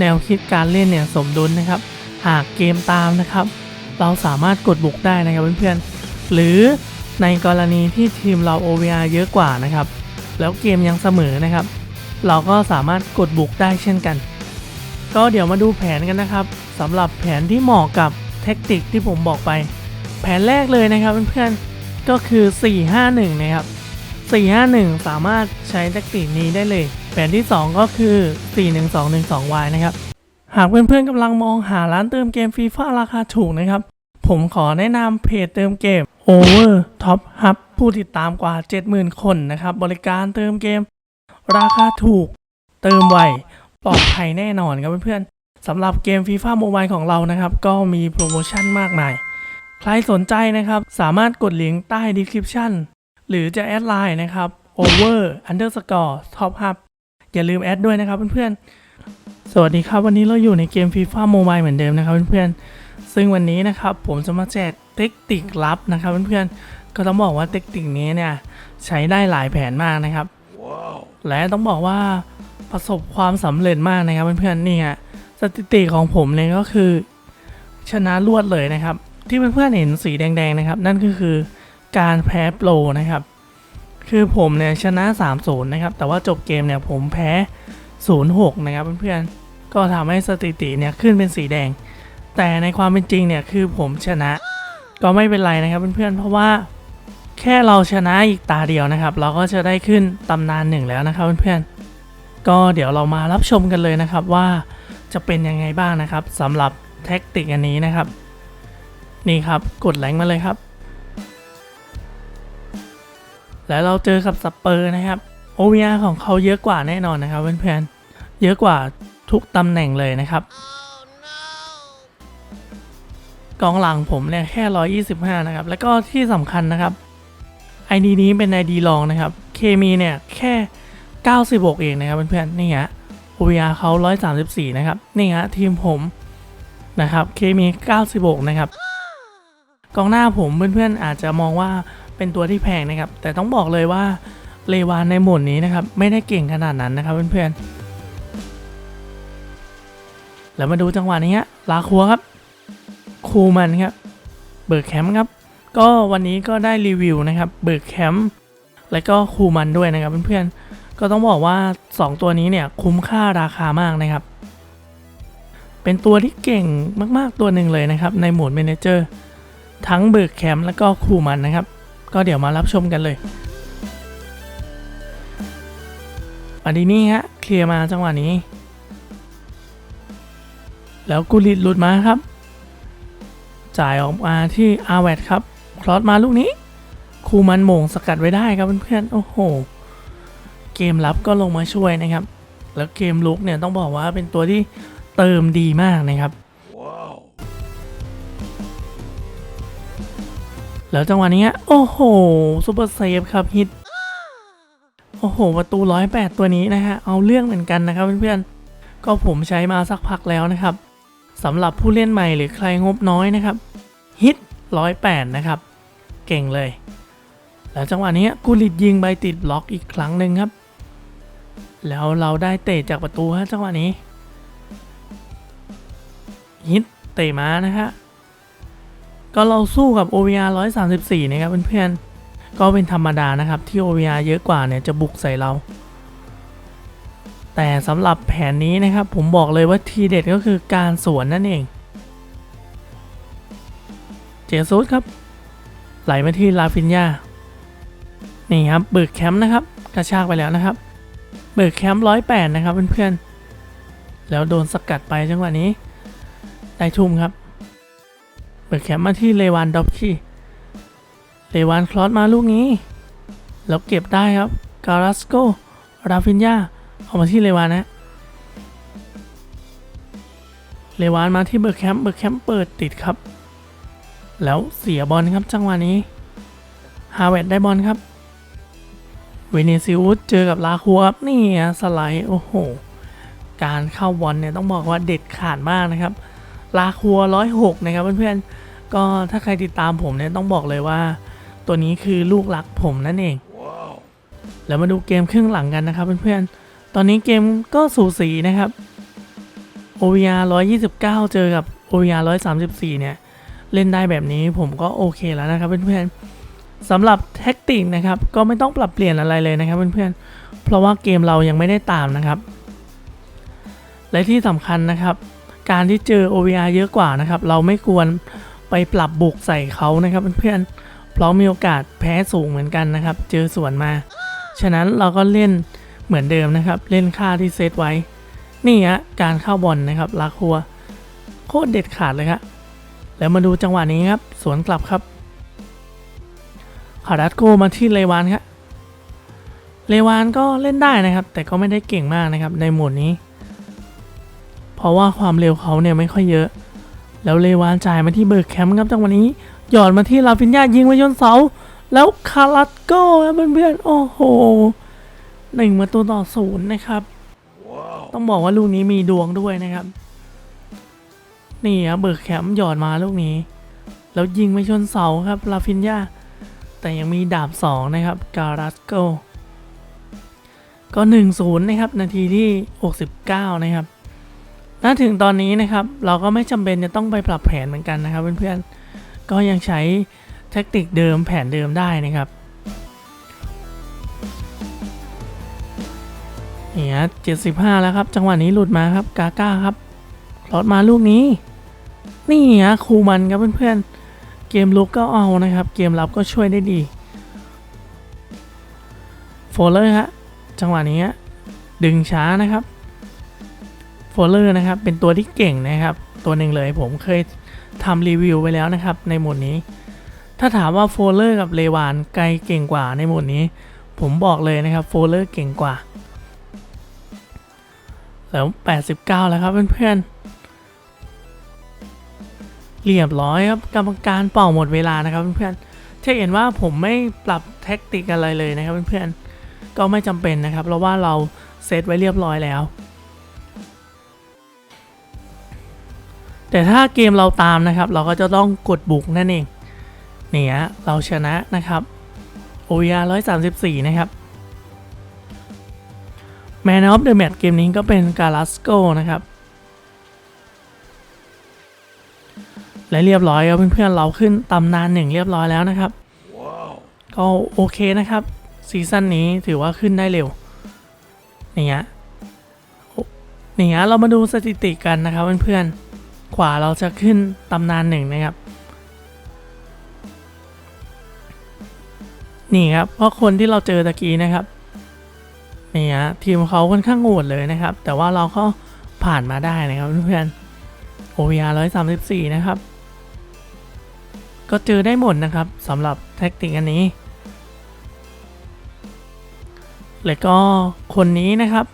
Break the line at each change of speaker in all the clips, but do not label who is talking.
แนวคิดการเล่นเนี่ยสมดุลนะครับ หากเกมตามนะครับ เราสามารถกดบุกได้นะครับเพื่อนๆ หรือในกรณีที่ทีมเรา OVR เยอะกว่านะครับ แล้วเกมยังเสมอนะครับ เราก็สามารถกดบุกได้เช่นกัน ก็เดี๋ยวมาดูแผนกันนะครับสำหรับแผนที่เหมาะกับเทคนิคที่ผมบอกไป แผนแรกเลยนะครับเพื่อนๆก็คือ 451 นะครับ 451 สามารถใช้แทคนิคนี้ได้เลย แผนที่ 2 ก็คือ 41212Y นะครับ หากเพื่อนๆกำลังมองหาร้านเติมเกมฟีฟ่าราคาถูกนะครับ ผมขอแนะนำเพจเติมเกม Over Top Hub ผู้ติดตามกว่า 70,000 คนนะครับ บริการเติมเกม ราคาถูก เติมไวปลอดภัยแน่นอนครับเพื่อนๆสำหรับเกมฟีฟ่าโมบายของเรานะครับ ก็มีโปรโมชั่นมากมาย ใครสนใจนะครับ สามารถกดลิงก์ใต้ description หรือจะแอดไลน์นะครับ over underscore top hub อย่าลืมแอดด้วยนะครับเพื่อนๆ สวัสดีครับวันนี้เราอยู่ในเกม FIFA Mobile เหมือนเดิมนะครับเพื่อนๆ ซึ่งวันนี้นะครับผมจะมาแจกเทคนิคลับนะครับเพื่อนๆ ก็ต้องบอกว่าเทคนิคนี้เนี่ยใช้ได้หลายแผนมากนะครับ และต้องบอกว่าประสบความสำเร็จมากนะครับเพื่อนๆ นี่ฮะสถิติของผมเนี่ยก็คือชนะรวดเลยนะครับ ที่เพื่อนๆเห็นสีแดงๆนะครับ นั่นก็คือการแพ้โปรนะครับ คือผมเนี่ยชนะ 3-0 นะครับ แต่ว่าจบเกมเนี่ยผมแพ้ 0-6 นะครับเพื่อนๆ ก็ทำให้สถิติเนี่ยขึ้นเป็นสีแดง แต่ในความเป็นจริงเนี่ยคือผมชนะ ก็ไม่เป็นไรนะครับเพื่อนๆ เพราะว่าแค่เราชนะอีกตาเดียวนะครับ เราก็จะได้ขึ้นตำนานหนึ่งแล้วนะครับเพื่อนๆ ก็เดี๋ยวเรามารับชมกันเลยนะครับว่าจะเป็นยังไงบ้างนะครับสำหรับแท็กติกอันนี้นะครับ นี่ครับกดแรงมาเลยครับ แล้วเราเจอกับสเปอร์นะครับ OVR ของเขาเยอะกว่าแน่นอนนะครับเพื่อนๆ เยอะกว่าทุกตำแหน่งเลยนะครับกองหลังผมเนี่ยแค่ 125 นะครับ แล้วก็ที่สำคัญนะครับ ID นี้เป็น ID รองนะครับ เคมีเนี่ยแค่ 96 เองนะครับเพื่อนๆ นี่ฮะ OVR เขา 134 นะครับ นี่ฮะทีมผมนะครับ เคมี 96 นะครับ กองหน้าผมเพื่อนๆ อาจจะมองว่า เป็นตัวที่แพงนะครับ แต่ต้องบอกเลยว่าเลวานในหมดนี้นะครับ ไม่ได้เก่งขนาดนั้นนะครับเพื่อนๆ แล้วมาดูจังหวะนี้ฮะลาคัวครับ คูมันครับ เบิร์กแคมป์ครับ ก็วันนี้ก็ได้รีวิวนะครับเบิร์กแคมป์และก็คูมันด้วยนะครับเพื่อนๆ ก็ต้องบอกว่า 2 ตัวนี้เนี่ยคุ้มค่าราคามากนะครับ เป็นตัวที่เก่งมากๆตัวหนึ่งเลยนะครับในโหมดเมนเจอร์ทั้งเบิร์กแคมป์และก็คูมันนะครับ ก็เดี๋ยวมารับชมกันเลยอันนี้นี่ฮะเคลียร์มาจังหวะนี้ แล้วกุลิตหลุดมาครับ จ่ายออกมาที่อาแวดครับคลอสมาลูกนี้คูมันโมงสกัดไว้ได้ครับเพื่อนๆโอ้โห เกมรับก็ลงมาช่วยนะครับ แล้วเกมลุกเนี่ยต้องบอกว่าเป็นตัวที่เติมดีมากนะครับ แล้วจังหวะนี้โอ้โหซูเปอร์เซฟครับฮิตโอ้โห ประตูร้อยแปดตัวนี้นะฮะ เอาเรื่องเหมือนกันนะครับเพื่อนๆ ก็ผมใช้มาสักพักแล้วนะครับสำหรับผู้เล่นใหม่หรือใครงบน้อยนะครับ ฮิตร้อยแปดนะครับ เก่งเลย แล้วจังหวะนี้กุลิตยิงใบติดบล็อกอีกครั้งหนึ่งครับ แล้วเราได้เตะจากประตูฮะจังหวะนี้ ฮิตเตะมานะฮะ ก็เราสู้กับ OVR 134 นะครับเพื่อนๆ ก็เป็นธรรมดานะครับที่ OVR เยอะกว่าเนี่ยจะบุกใส่เรา แต่สำหรับแผนนี้นะครับผมบอกเลยว่าทีเด็ดก็คือการสวนนั่นเอง เจซูสครับ ไหลมาที่ลาฟินยานี่ครับเบิกแคมป์นะครับกระชากไปแล้วนะครับ เบิกแคมป์ร้อยแปดนะครับเพื่อนๆ แล้วโดนสกัดไปจังหวะนี้ ได้ทุ่มครับ เบิกแคมป์มาที่เลวานดอฟคีเลวานคลอสมาลูกนี้ แล้วเก็บได้ครับการัสโกราฟินยาเอามาที่เลวานนะเลวานมาที่เบิร์แคมป์เบิร์แคมป์เปิดติดครับ แล้วเสียบอลครับจังหวะนี้ ฮาเวดได้บอลครับ เวเนซิอุสเจอกับลาคัวครับนี่ฮะสไลด์โอ้โห การเข้าบอลเนี่ยต้องบอกว่าเด็ดขาดมากนะครับ ลาคัวร้อยหกนะครับเพื่อนๆ ก็ถ้าใครติดตามผมเนี่ยต้องบอกเลยว่า ตัวนี้คือลูกหลักผมนั่นเองแล้วมาดูเกมครึ่งหลังกันนะครับเพื่อนๆ ตอนนี้เกมก็สูสีนะครับ OVR 129 เจอกับ OVR 134 เนี่ย เล่นได้แบบนี้ผมก็โอเคแล้วนะครับเพื่อนๆสำหรับแท็กติกนะครับก็ไม่ต้องปรับเปลี่ยนอะไรเลยนะครับเพื่อนๆ เพราะว่าเกมเรายังไม่ได้ตามนะครับ และที่สำคัญนะครับ การที่เจอ OVR เยอะกว่านะครับ เราไม่ควรไปปรับบุกใส่เขานะครับเพื่อนๆเพราะมีโอกาสแพ้สูงเหมือนกันนะครับ เจอสวนมา ฉะนั้นเราก็เล่นเหมือนเดิมนะครับ เล่นค่าที่เซตไว้ นี่ฮะการเข้าบอลนะครับลาคัว โคตรเด็ดขาดเลยครับแล้วมาดูจังหวะนี้ครับ สวนกลับครับคารัสโกมาที่เลวานครับเลวานก็เล่นได้นะครับ แต่ก็ไม่ได้เก่งมากนะครับ ในโหมดนี้ เพราะว่าความเร็วเขาเนี่ยไม่ค่อยเยอะ แล้วเลวานจ่ายมาที่เบิร์กแคมป์ครับจังหวะนี้ หยอดมาที่ลาฟินยายิงไปยนเสา แล้วคารัสโกครับเพื่อนๆ โอ้โหหนึ่งประตูต่อศูนย์นะครับ ต้องบอกว่าลูกนี้มีดวงด้วยนะครับ นี่ครับเบิร์กแคมป์หยอดมาลูกนี้ แล้วยิงไปชนเสาครับลาฟินยาแต่ยังมีดาบ2นะครับการัสโกก็1-0นะครับ นาทีที่ 69 นะครับ ณถึงตอนนี้นะครับเราก็ไม่จำเป็นจะต้องไปปรับแผนเหมือนกันนะครับ เพื่อนๆ ก็ยังใช้แท็กติกเดิมแผนเดิมได้นะครับเนี่ย75แล้วครับ จังหวะนี้หลุดมาครับกาก้าครับลอดมาลูกนี้ นี่ฮะคูมันครับเพื่อนๆ เกมลุกก็เอานะครับ เกมรับก็ช่วยได้ดีโฟลเลอร์ฮะจังหวะนี้ดึงช้านะครับ โฟลเลอร์นะครับ เป็นตัวที่เก่งนะครับ ตัวหนึ่งเลยผมเคยทำรีวิวไปแล้วนะครับ ในหมวดนี้ ถ้าถามว่าโฟลเลอร์กับเลวานไกลเก่งกว่าในหมวดนี้ ผมบอกเลยนะครับโฟลเลอร์เก่งกว่าแล้ว89 แล้วครับเพื่อนๆเรียบร้อยครับกรรมการเป่าหมดเวลานะครับเพื่อนๆจะเห็นว่าผมไม่ปรับแท็กติกอะไรเลยนะครับเพื่อนๆก็ไม่จำเป็นนะครับเพราะว่าเราเซตไว้เรียบร้อยแล้ว แต่ถ้าเกมเราตามนะครับ เราก็จะต้องกดบุกนั่นเองเนี่ยเราชนะนะครับ OVR 134นะครับ Man of the Match เกมนี้ก็เป็นกาลาสโกนะครับ และเรียบร้อยครับเพื่อนๆเราขึ้นตำนานหนึ่งเรียบร้อยแล้วนะครับก็โอเคนะครับซีซั่นนี้ถือว่าขึ้นได้เร็วเนี่ฮะนี่ฮะเรามาดูสถิติกันนะครับเพื่อนๆ ขวาเราจะขึ้นตำนานหนึ่งนะครับ นี่ครับเพราะคนที่เราเจอตะกี้นะครับนี่ฮะทีมเขาค่อนข้างโหดเลยนะครับ แต่ว่าเราก็ผ่านมาได้นะครับเพื่อนๆ OVR 134 นะครับ ก็เจอได้หมดนะครับสำหรับแท็กติกอันนี้ แล้วก็คนนี้นะครับ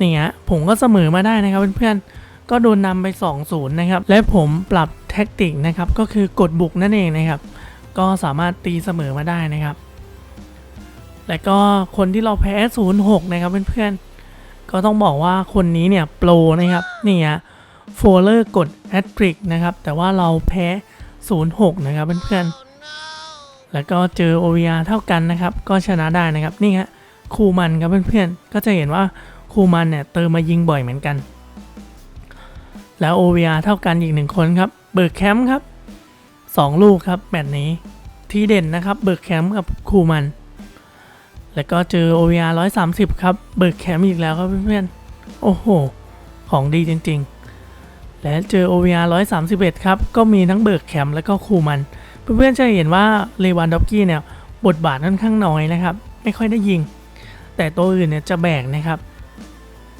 นี่ฮะผมก็เสมอมาได้นะครับเพื่อนๆ ก็โดนนำไป 2-0 นะครับ และผมปรับแท็กติกนะครับ ก็คือกดบุกนั่นเองนะครับ ก็สามารถตีเสมอมาได้นะครับ และก็คนที่เราแพ้ 0-6 นะครับเพื่อนๆ ก็ต้องบอกว่าคนนี้เนี่ยโปรนะครับนี่ฮะโฟลเลอร์กดแอตทริกนะครับ แต่ว่าเราแพ้ 0-6 นะครับเพื่อนๆ แล้วก็เจอ OVR เท่ากันนะครับ ก็ชนะได้นะครับ นี่ฮะ คูมันครับเพื่อนๆ ก็จะเห็นว่าคูมันเนี่ยเติมมายิงบ่อยเหมือนกัน แล้ว OVR เท่ากันอีกหนึ่งคนครับ เบิร์กแคมป์ครับ 2 ลูกครับแมตช์นี้ ทีเด่นนะครับ เบิร์กแคมป์กับคูมัน แล้วก็เจอ OVR 130 ครับ เบิร์กแคมป์อีกแล้วครับเพื่อนๆ โอ้โห ของดีจริงๆ และเจอ OVR 131 ครับ ก็มีทั้งเบิร์กแคมป์และก็คูมัน เพื่อนๆจะเห็นว่าเลวานด็อฟกี้เนี่ยบทบาทค่อนข้างน้อยนะครับ ไม่ค่อยได้ยิง แต่ตัวอื่นเนี่ยจะแบกนะครับ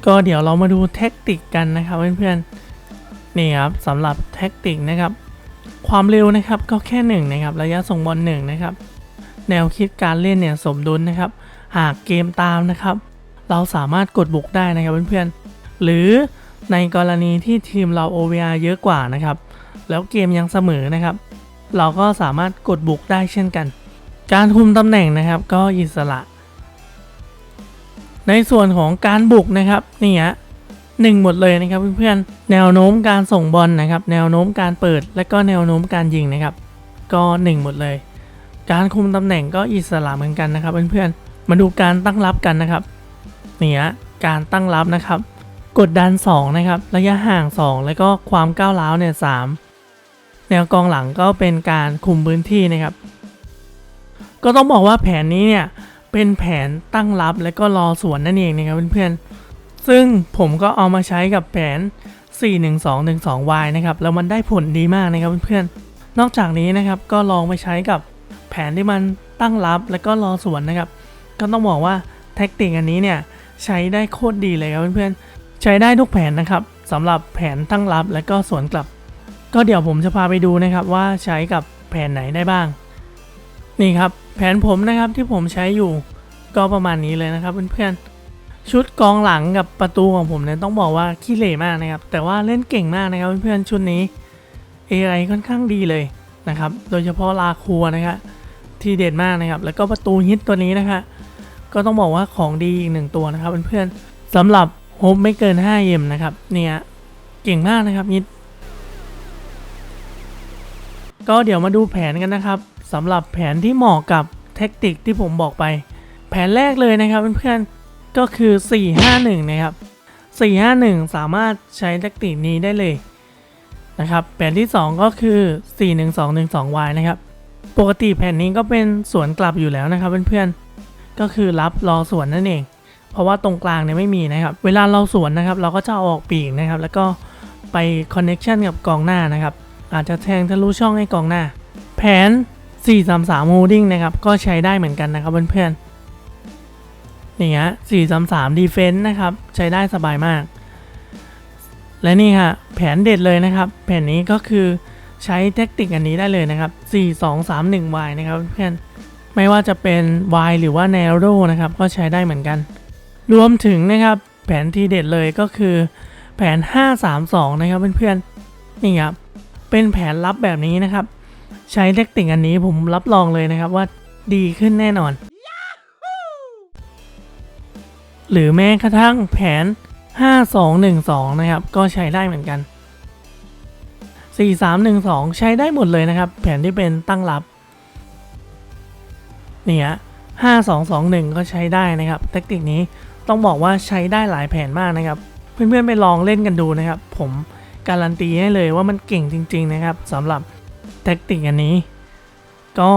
ก็เดี๋ยวเรามาดูแท็กติกกันนะครับเพื่อนๆ นี่ครับสำหรับแท็กติกนะครับ ความเร็วนะครับก็แค่หนึ่งนะครับระยะส่งบอลหนึ่งนะครับ แนวคิดการเล่นเนี่ยสมดุลนะครับ หากเกมตามนะครับ เราสามารถกดบุกได้นะครับเพื่อนๆหรือในกรณีที่ทีมเรา OVR เยอะกว่านะครับ แล้วเกมยังเสมอนะครับ เราก็สามารถกดบุกได้เช่นกัน การคุมตำแหน่งนะครับก็อิสระ ในส่วนของการบุกนะครับนี่ฮะ หนึ่งหมดเลยนะครับเพื่อนๆแนวโน้มการส่งบอลนะครับ แนวโน้มการเปิดและก็แนวโน้มการยิงนะครับ ก็หนึ่งหมดเลย การคุมตำแหน่งก็อิสระเหมือนกันนะครับ เพื่อนๆมาดูการตั้งรับกันนะครับนี่ฮะการตั้งรับนะครับ กดดัน 2 นะครับ ระยะห่าง 2 แล้วก็ความก้าวร้าวเนี่ย3แนวกองหลังก็เป็นการคุมพื้นที่นะครับ ก็ต้องบอกว่าแผนนี้เนี่ยเป็นแผนตั้งรับและก็รอสวนนั่นเองนะครับเพื่อนๆ ซึ่งผมก็เอามาใช้กับแผน 41212Y นะครับ แล้วมันได้ผลดีมากนะครับเพื่อนๆ นอกจากนี้นะครับก็ลองไปใช้กับแผนที่มันตั้งรับและก็รอสวนนะครับ ก็ต้องบอกว่าแท็กติกอันนี้เนี่ยใช้ได้โคตรดีเลยครับเพื่อนๆ ใช้ได้ทุกแผนนะครับสำหรับแผนตั้งรับและก็สวนกลับ ก็เดี๋ยวผมจะพาไปดูนะครับว่าใช้กับแผนไหนได้บ้าง นี่ครับแผนผมนะครับที่ผมใช้อยู่ก็ประมาณนี้เลยนะครับเพื่อนๆ ชุดกองหลังกับประตูของผมเนี่ยต้องบอกว่าขี้เหร่มากนะครับ แต่ว่าเล่นเก่งมากนะครับเพื่อนๆชุดนี้ AI ค่อนข้างดีเลยนะครับ โดยเฉพาะลาคัวนะครับที่เด็ดมากนะครับ แล้วก็ประตูฮิตตัวนี้นะคะก็ต้องบอกว่าของดีอีกหนึ่งตัวนะครับเพื่อนๆสำหรับโฮปไม่เกิน5เยมนะครับเนี่ยเก่งมากนะครับฮิตก็เดี๋ยวมาดูแผนกันนะครับสำหรับแผนที่เหมาะกับแท็กติกที่ผมบอกไป แผนแรกเลยนะครับเพื่อนๆ ก็คือ 451 นะครับ 451 สามารถใช้แท็กติกนี้ได้เลยนะครับแผนที่ 2 ก็คือ 41212Y นะครับ ปกติแผนนี้ก็เป็นสวนกลับอยู่แล้วนะครับเพื่อนๆ ก็คือรับรอสวนนั่นเอง เพราะว่าตรงกลางเนี่ยไม่มีนะครับ เวลาเราสวนนะครับ เราก็จะอออกปีกนะครับ แล้วก็ไปคอนเน็ชันกับกองหน้านะครับ อาจจะแทงทะลุช่องให้กองหน้า แผน 433 holding นะครับ ก็ใช้ได้เหมือนกันนะครับเพื่อนๆ นี่ฮะ433 defense นะครับ ใช้ได้สบายมาก และนี่ค่ะ แผนเด็ดเลยนะครับ แผนนี้ก็คือใช้แท็กติกอันนี้ได้เลยนะครับ 4231Y นะครับเพื่อนไม่ว่าจะเป็น Y หรือว่า Narrow นะครับ ก็ใช้ได้เหมือนกัน รวมถึงนะครับ แผนที่เด็ดเลยก็คือ แผน 532 นะครับเพื่อนๆนี่ครับเป็นแผนลับแบบนี้นะครับ ใช้แท็กติกอันนี้ผมรับรองเลยนะครับว่าดีขึ้นแน่นอน หรือแม้กระทั่งแผน 5212 นะครับ ก็ใช้ได้เหมือนกัน 4312 ใช้ได้หมดเลยนะครับ แผนที่เป็นตั้งรับเนี่ย5221 ก็ใช้ได้นะครับแทคติกนี้ต้องบอกว่าใช้ได้หลายแผนมากนะครับ เพื่อนๆไปลองเล่นกันดูนะครับ ผมการันตีให้เลยว่ามันเก่งจริง ๆ นะครับสำหรับแทคติกอันนี้ ก็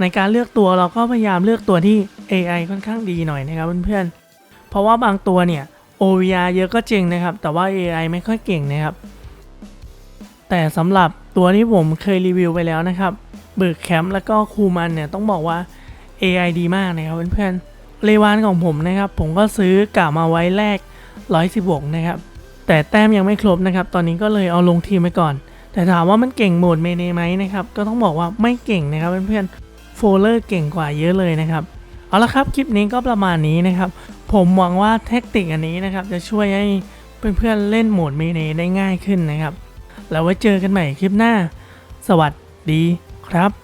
ในการเลือกตัวเราก็พยายามเลือกตัวที่ AI ค่อนข้างดีหน่อยนะครับเพื่อนๆ เพราะว่าบางตัวเนี่ย OVR เยอะก็จริงนะครับ แต่ว่า AI ไม่ค่อยเก่งนะครับ แต่สำหรับตัวที่ผมเคยรีวิวไปแล้วนะครับเบิร์กแคมป์แล้วก็คูมันเนี่ยต้องบอกว่า AI ดีมากนะครับเพื่อนๆเลวานของผมนะครับ ผมก็ซื้อกะมาไว้แรก 116 นะครับ แต่แต้มยังไม่ครบนะครับ ตอนนี้ก็เลยเอาลงทีมไปก่อน แต่ถามว่ามันเก่งโหมดเมเนไหมนะครับ ก็ต้องบอกว่าไม่เก่งนะครับเพื่อนๆโฟลเลอร์เก่งกว่าเยอะเลยนะครับ เอาละครับ คลิปนี้ก็ประมาณนี้นะครับ ผมหวังว่าเทคนิคอันนี้นะครับ จะช่วยให้เพื่อนๆเล่นโหมดเมเนได้ง่ายขึ้นนะครับ แล้วไว้เจอกันใหม่คลิปหน้า สวัสดีครับ